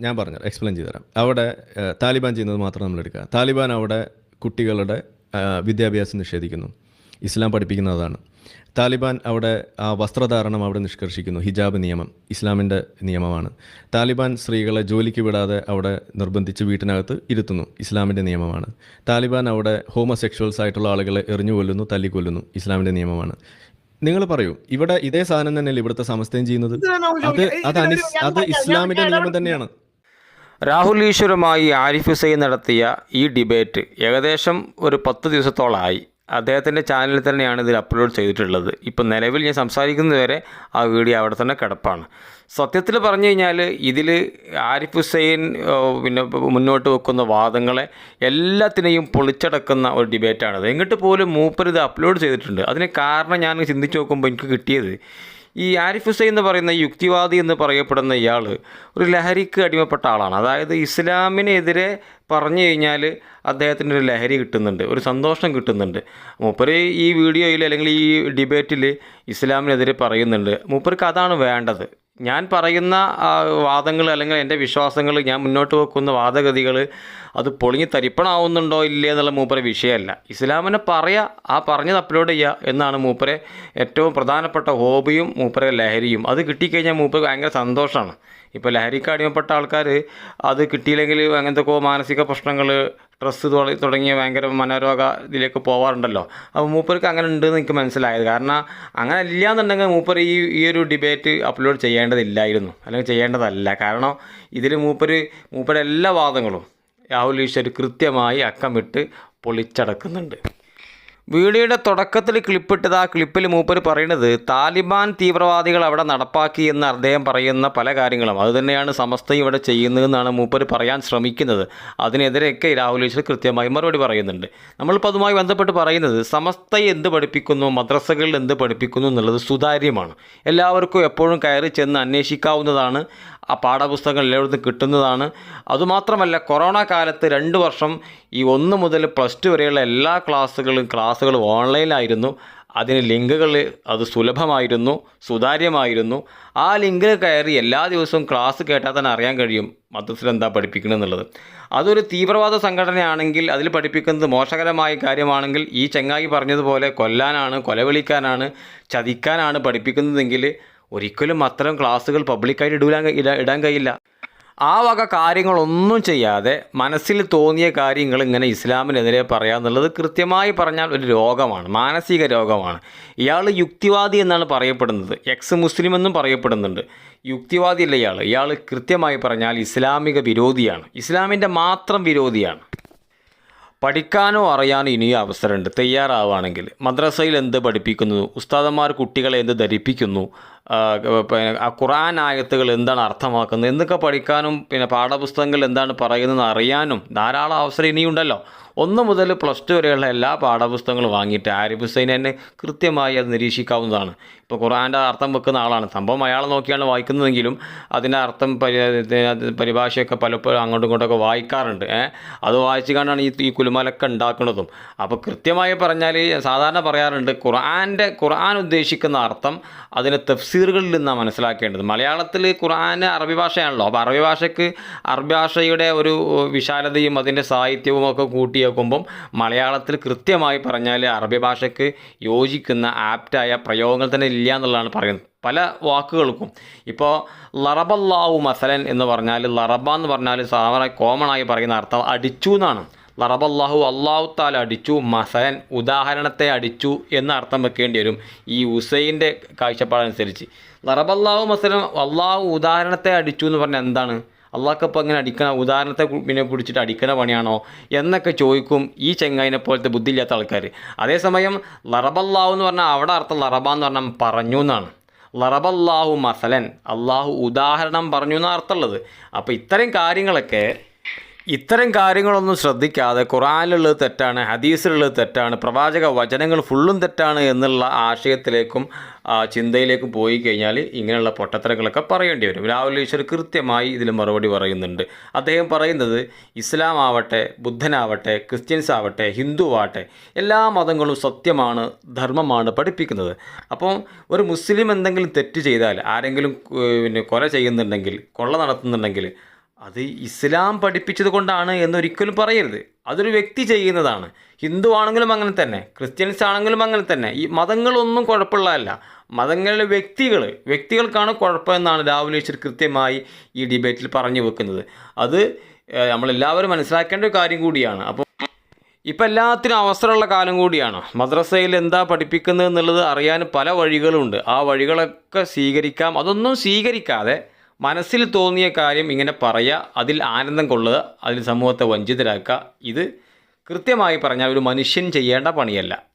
ഞാൻ പറഞ്ഞു എക്സ്പ്ലെയിൻ ചെയ്തുതരാം. അവിടെ ഏഹ്, താലിബാൻ ചെയ്യുന്നത് മാത്രം നമ്മൾ എടുക്കുക. താലിബാൻ അവിടെ കുട്ടികളുടെ വിദ്യാഭ്യാസം നിഷേധിക്കുന്നു. ഇസ്ലാം പഠിപ്പിക്കുന്നതാണ്. താലിബാൻ അവിടെ ആ വസ്ത്രധാരണം അവിടെ നിഷ്കർഷിക്കുന്നു. ഹിജാബ് നിയമം ഇസ്ലാമിന്റെ നിയമമാണ്. താലിബാൻ സ്ത്രീകളെ ജോലിക്ക് വിടാതെ അവിടെ നിർബന്ധിച്ച് വീട്ടിനകത്ത് ഇരുത്തുന്നു. ഇസ്ലാമിന്റെ നിയമമാണ്. താലിബാൻ അവിടെ ഹോമോസെക്ഷൽസ് ആയിട്ടുള്ള ആളുകളെ എറിഞ്ഞു കൊല്ലുന്നു തല്ലിക്കൊല്ലുന്നു. ഇസ്ലാമിന്റെ നിയമമാണ്. നിങ്ങൾ പറയൂ ഇവിടെ ഇതേ സാധനം തന്നെയല്ലേ ഇവിടുത്തെ സമസ്തയും ചെയ്യുന്നത്? അത് അത് അത് ഇസ്ലാമിന്റെ നിയമം തന്നെയാണ്. രാഹുൽ ഈശ്വരുമായി ആരിഫ് ഹുസൈൻ നടത്തിയ ഈ ഡിബേറ്റ് ഏകദേശം ഒരു പത്ത് ദിവസത്തോളമായി. അദ്ദേഹത്തിന്റെ ചാനലിൽ തന്നെയാണ് ഇതിൽ അപ്ലോഡ് ചെയ്തിട്ടുള്ളത്. ഇപ്പം നിലവിൽ ഞാൻ സംസാരിക്കുന്നതുവരെ ആ വീഡിയോ അവിടെ തന്നെ കിടപ്പാണ്. സത്യത്തിൽ പറഞ്ഞു കഴിഞ്ഞാൽ ഇതിൽ ആരിഫ് ഹുസൈൻ പിന്നെ മുന്നോട്ട് വെക്കുന്ന വാദങ്ങളെ എല്ലാത്തിനെയും പൊളിച്ചടക്കുന്ന ഒരു ഡിബേറ്റാണത്. എന്നിട്ട് പോലും മൂപ്പർ ഇത് അപ്ലോഡ് ചെയ്തിട്ടുണ്ട്. അതിന് കാരണം ഞാൻ ചിന്തിച്ച് നോക്കുമ്പോൾ എനിക്ക് കിട്ടിയത് ഈ ആരിഫ് ഹുസൈൻ എന്ന് പറയുന്ന യുക്തിവാദി എന്ന് പറയപ്പെടുന്ന ഇയാൾ ഒരു ലഹരിക്ക് അടിമപ്പെട്ട ആളാണ്. അതായത് ഇസ്ലാമിനെതിരെ പറഞ്ഞു കഴിഞ്ഞാൽ അദ്ദേഹത്തിന് ഒരു ലഹരി കിട്ടുന്നുണ്ട് ഒരു സന്തോഷം കിട്ടുന്നുണ്ട്. മൂപ്പര് ഈ വീഡിയോയിൽ അല്ലെങ്കിൽ ഈ ഡിബേറ്റിൽ ഇസ്ലാമിനെതിരെ പറയുന്നുണ്ട്. മൂപ്പർക്ക് അതാണ് വേണ്ടത്. ഞാൻ പറയുന്ന വാദങ്ങൾ അല്ലെങ്കിൽ എന്റെ വിശ്വാസങ്ങൾ ഞാൻ മുന്നോട്ട് വെക്കുന്ന വാദഗതികൾ അത് പൊളിഞ്ഞ് തരിപ്പണാവുന്നുണ്ടോ ഇല്ലേ എന്നുള്ള മൂപ്പരെ വിഷയമല്ല. ഇസ്ലാമിനെ പറയുക ആ പറഞ്ഞത് അപ്ലോഡ് ചെയ്യുക എന്നാണ് മൂപ്പരെ ഏറ്റവും പ്രധാനപ്പെട്ട ഹോബിയും മൂപ്പരെ ലഹരിയും. അത് കിട്ടിക്കഴിഞ്ഞാൽ മൂപ്പർ ഭയങ്കര സന്തോഷമാണ് ഇപ്പോൾ ലഹരിക്ക് അടിമപ്പെട്ട ആൾക്കാർ അത് കിട്ടിയില്ലെങ്കിൽ അങ്ങനത്തെ മാനസിക പ്രശ്നങ്ങൾ സ്ട്രെസ്സ് തുടങ്ങിയ ഭയങ്കര മനോരോഗ ഇതിലേക്ക് പോവാറുണ്ടല്ലോ. അപ്പോൾ മൂപ്പർക്ക് അങ്ങനെ ഉണ്ടെന്ന് എനിക്ക് മനസ്സിലായത്. കാരണം അങ്ങനെ ഇല്ലയെന്നുണ്ടെങ്കിൽ മൂപ്പർ ഈ ഈ ഒരു ഡിബേറ്റ് അപ്ലോഡ് ചെയ്യേണ്ടതില്ലായിരുന്നു. അല്ലെങ്കിൽ ചെയ്യേണ്ടതല്ല. കാരണം ഇതിൽ മൂപ്പർ മൂപ്പരുടെ എല്ലാ വാദങ്ങളും രാഹുൽ ഈശ്വർ കൃത്യമായി അക്കമിട്ട് പൊളിച്ചടക്കുന്നുണ്ട്. വീഡിയോയുടെ തുടക്കത്തിൽ ക്ലിപ്പിട്ടത് ആ ക്ലിപ്പിൽ മൂപ്പർ പറയുന്നത് താലിബാൻ തീവ്രവാദികൾ അവിടെ നടപ്പാക്കി എന്ന് അദ്ദേഹം പറയുന്ന പല കാര്യങ്ങളും. അതുതന്നെയാണ് സമസ്ത ഇവിടെ ചെയ്യുന്നതെന്നാണ് മൂപ്പർ പറയാൻ ശ്രമിക്കുന്നത്. അതിനെതിരെയൊക്കെ രാഹുൽ ഈശ്വർ കൃത്യമായി മറുപടി പറയുന്നുണ്ട്. നമ്മളിപ്പോൾ അതുമായി ബന്ധപ്പെട്ട് പറയുന്നത് സമസ്ത എന്ത് പഠിപ്പിക്കുന്നു മദ്രസകളിൽ എന്ത് പഠിപ്പിക്കുന്നു എന്നുള്ളത് സുതാര്യമാണ്. എല്ലാവർക്കും എപ്പോഴും കയറി ചെന്ന് അന്വേഷിക്കാവുന്നതാണ്. ആ പാഠപുസ്തകങ്ങൾ എല്ലായിടത്തും കിട്ടുന്നതാണ്. അതുമാത്രമല്ല കൊറോണ കാലത്ത് രണ്ട് വർഷം ഈ ഒന്ന് മുതൽ പ്ലസ് ടു വരെയുള്ള എല്ലാ ക്ലാസ്സുകളും ക്ലാസ്സുകളും ഓൺലൈനായിരുന്നു അതിന് ലിങ്കുകൾ അത് സുലഭമായിരുന്നു സുതാര്യമായിരുന്നു. ആ ലിങ്കിൽ കയറി എല്ലാ ദിവസവും ക്ലാസ് കേട്ടാൽ തന്നെ അറിയാൻ കഴിയും മദ്രസിൽ എന്താ പഠിപ്പിക്കണം എന്നുള്ളത്. അതൊരു തീവ്രവാദ സംഘടനയാണെങ്കിൽ അതിൽ പഠിപ്പിക്കുന്നത് മോശകരമായ കാര്യമാണെങ്കിൽ ഈ ചങ്ങായി പറഞ്ഞതുപോലെ കൊല്ലാനാണ് കൊലവിളിക്കാനാണ് ചതിക്കാനാണ് പഠിപ്പിക്കുന്നതെങ്കിൽ ഒരിക്കലും അത്തരം ക്ലാസ്സുകൾ പബ്ലിക്കായിട്ട് ഇടൂലാൻ ഇടാൻ കഴിയില്ല. ആ വക കാര്യങ്ങളൊന്നും ചെയ്യാതെ മനസ്സിൽ തോന്നിയ കാര്യങ്ങൾ ഇങ്ങനെ ഇസ്ലാമിനെതിരെ പറയാന്നുള്ളത് കൃത്യമായി പറഞ്ഞാൽ ഒരു രോഗമാണ് മാനസിക രോഗമാണ്. ഇയാൾ യുക്തിവാദി എന്നാണ് പറയപ്പെടുന്നത്. എക്സ് മുസ്ലിം എന്നും പറയപ്പെടുന്നുണ്ട്. യുക്തിവാദിയല്ല ഇയാൾ ഇയാൾ കൃത്യമായി പറഞ്ഞാൽ ഇസ്ലാമിക വിരോധിയാണ്. ഇസ്ലാമിന്റെ മാത്രം വിരോധിയാണ്. പഠിക്കാനോ അറിയാനോ ഇനിയും അവസരമുണ്ട്. തയ്യാറാവുകയാണെങ്കിൽ മദ്രസയിൽ എന്ത് പഠിപ്പിക്കുന്നു? ഉസ്താദന്മാർ കുട്ടികളെ എന്ത് ധരിപ്പിക്കുന്നു? പിന്നെ ഖുറാൻ ആയത്തുകൾ എന്താണ് അർത്ഥമാക്കുന്നത്? എന്നൊക്കെ പഠിക്കാനും പിന്നെ പാഠപുസ്തകങ്ങൾ എന്താണ് പറയുന്നത് അറിയാനും ധാരാളം അവസരം ഇനിയുണ്ടല്ലോ. ഒന്ന് മുതൽ പ്ലസ് ടു വരെയുള്ള എല്ലാ പാഠപുസ്തകങ്ങളും വാങ്ങിയിട്ട് ആരിഫ് ഹുസൈൻ തന്നെ കൃത്യമായി അത് നിരീക്ഷിക്കാവുന്നതാണ്. ഇപ്പോൾ ഖുറാന്റെ അർത്ഥം വെക്കുന്ന ആളാണ്. സംഭവം അയാളെ നോക്കിയാണ് വായിക്കുന്നതെങ്കിലും അതിന്റെ അർത്ഥം പരി പരിഭാഷയൊക്കെ പലപ്പോഴും അങ്ങോട്ടും ഇങ്ങോട്ടൊക്കെ വായിക്കാറുണ്ട്. അത് വായിച്ചു കണ്ടാണ് ഈ ഈ കുലുമലൊക്കെ ഉണ്ടാക്കുന്നതും. അപ്പോൾ കൃത്യമായി പറഞ്ഞാൽ സാധാരണ പറയാറുണ്ട് ഖുർആന്റെ ഖുർആൻ ഉദ്ദേശിക്കുന്ന അർത്ഥം അതിന്റെ തഫ്സീറുകളിൽ നിന്നാണ് മനസ്സിലാക്കേണ്ടത്. മലയാളത്തിൽ ഖുർആൻ അറബി ഭാഷയാണല്ലോ. അപ്പോൾ അറബി ഭാഷയ്ക്ക് അറബി ഭാഷയുടെ ഒരു വിശാലതയും അതിന്റെ സാഹിത്യവും ഒക്കെ കൂട്ടി വെക്കുമ്പം മലയാളത്തിൽ കൃത്യമായി പറഞ്ഞാൽ അറബി ഭാഷയ്ക്ക് യോജിക്കുന്ന ആപ്റ്റായ പ്രയോഗങ്ങൾ തന്നെ ഇല്ല എന്നുള്ളതാണ് പറയുന്നത്. പല വാക്കുകൾക്കും. ഇപ്പോൾ ലറബല്ലാവു മസലൻ എന്ന് പറഞ്ഞാൽ ലറബ എന്ന് പറഞ്ഞാൽ സാധാരണ കോമൺ ആയി പറയുന്ന അർത്ഥം അടിച്ചു എന്നാണ്. ലറബല്ലാഹു അള്ളാഹു താൽ അടിച്ചു മസലൻ ഉദാഹരണത്തെ അടിച്ചു എന്ന അർത്ഥം വെക്കേണ്ടി വരും ഈ ഉസൈന്റെ കാഴ്ചപ്പാടനുസരിച്ച്. ലറബല്ലാഹു മസലൻ അള്ളാഹു ഉദാഹരണത്തെ അടിച്ചു എന്ന് പറഞ്ഞാൽ എന്താണ്? അള്ളാഹ്ക്കപ്പോൾ ഇങ്ങനെ അടിക്കണ ഉദാഹരണത്തെ പിന്നെ പിടിച്ചിട്ട് അടിക്കണ പണിയാണോ എന്നൊക്കെ ചോദിക്കും ഈ ചെങ്ങായിനെ പോലത്തെ ബുദ്ധിയില്ലാത്ത ആൾക്കാർ അതേസമയം ലറബല്ലാഹു എന്ന് പറഞ്ഞാൽ അവിടെ അർത്ഥം ലറബ എന്ന് പറഞ്ഞാൽ പറഞ്ഞു എന്നാണ്. ലറബല്ലാഹു മസലൻ അള്ളാഹു ഉദാഹരണം പറഞ്ഞു എന്നാണ് അർത്ഥമുള്ളത് അപ്പോൾ ഇത്തരം കാര്യങ്ങളൊക്കെ ഇത്തരം കാര്യങ്ങളൊന്നും ശ്രദ്ധിക്കാതെ ഖുറാനിലുള്ളത് തെറ്റാണ് ഹദീസിലുള്ളത് തെറ്റാണ് പ്രവാചക വചനങ്ങൾ ഫുള്ളും തെറ്റാണ് എന്നുള്ള ആശയത്തിലേക്കും ചിന്തയിലേക്ക് പോയി കഴിഞ്ഞാൽ ഇങ്ങനെയുള്ള പൊട്ടത്തരങ്ങളൊക്കെ പറയേണ്ടി വരും. രാഹുൽ ഈശ്വർ കൃത്യമായി ഇതിൽ മറുപടി പറയുന്നുണ്ട്. അദ്ദേഹം പറയുന്നത് ഇസ്ലാം ആവട്ടെ ബുദ്ധനാവട്ടെ ക്രിസ്ത്യൻസ് ആവട്ടെ ഹിന്ദു ആവട്ടെ എല്ലാ മതങ്ങളും സത്യമാണ് ധർമ്മമാണ് പഠിപ്പിക്കുന്നത്. അപ്പോൾ ഒരു മുസ്ലിം എന്തെങ്കിലും തെറ്റ് ചെയ്താൽ ആരെങ്കിലും പിന്നെ കൊല ചെയ്യുന്നുണ്ടെങ്കിൽ കൊള്ള നടത്തുന്നുണ്ടെങ്കിൽ അത് ഇസ്ലാം പഠിപ്പിച്ചത് കൊണ്ടാണ് എന്നൊരിക്കലും പറയരുത്. അതൊരു വ്യക്തി ചെയ്യുന്നതാണ്. ഹിന്ദു ആണെങ്കിലും അങ്ങനെ തന്നെ ക്രിസ്ത്യൻസ് ആണെങ്കിലും അങ്ങനെ തന്നെ. ഈ മതങ്ങളൊന്നും കുഴപ്പമുള്ളതല്ല. മതങ്ങളിലെ വ്യക്തികൾ വ്യക്തികൾക്കാണ് കുഴപ്പമെന്നാണ് രാഹുൽ ഈശ്വർ കൃത്യമായി ഈ ഡിബേറ്റിൽ പറഞ്ഞു വെക്കുന്നത്. അത് നമ്മളെല്ലാവരും മനസ്സിലാക്കേണ്ട ഒരു കാര്യം കൂടിയാണ്. അപ്പോൾ ഇപ്പം എല്ലാത്തിനും അവസരമുള്ള കാലം കൂടിയാണ്. മദ്രസയിൽ എന്താ പഠിപ്പിക്കുന്നത് എന്നുള്ളത് അറിയാൻ പല വഴികളുണ്ട്. ആ വഴികളൊക്കെ സ്വീകരിക്കാം. അതൊന്നും സ്വീകരിക്കാതെ മനസ്സിൽ തോന്നിയ കാര്യം ഇങ്ങനെ പറയുക അതിൽ ആനന്ദം കൊള്ളുക അതിൽ സമൂഹത്തെ വഞ്ചിതരാക്കുക ഇത് കൃത്യമായി പറഞ്ഞാൽ ഒരു മനുഷ്യൻ ചെയ്യേണ്ട പണിയല്ല.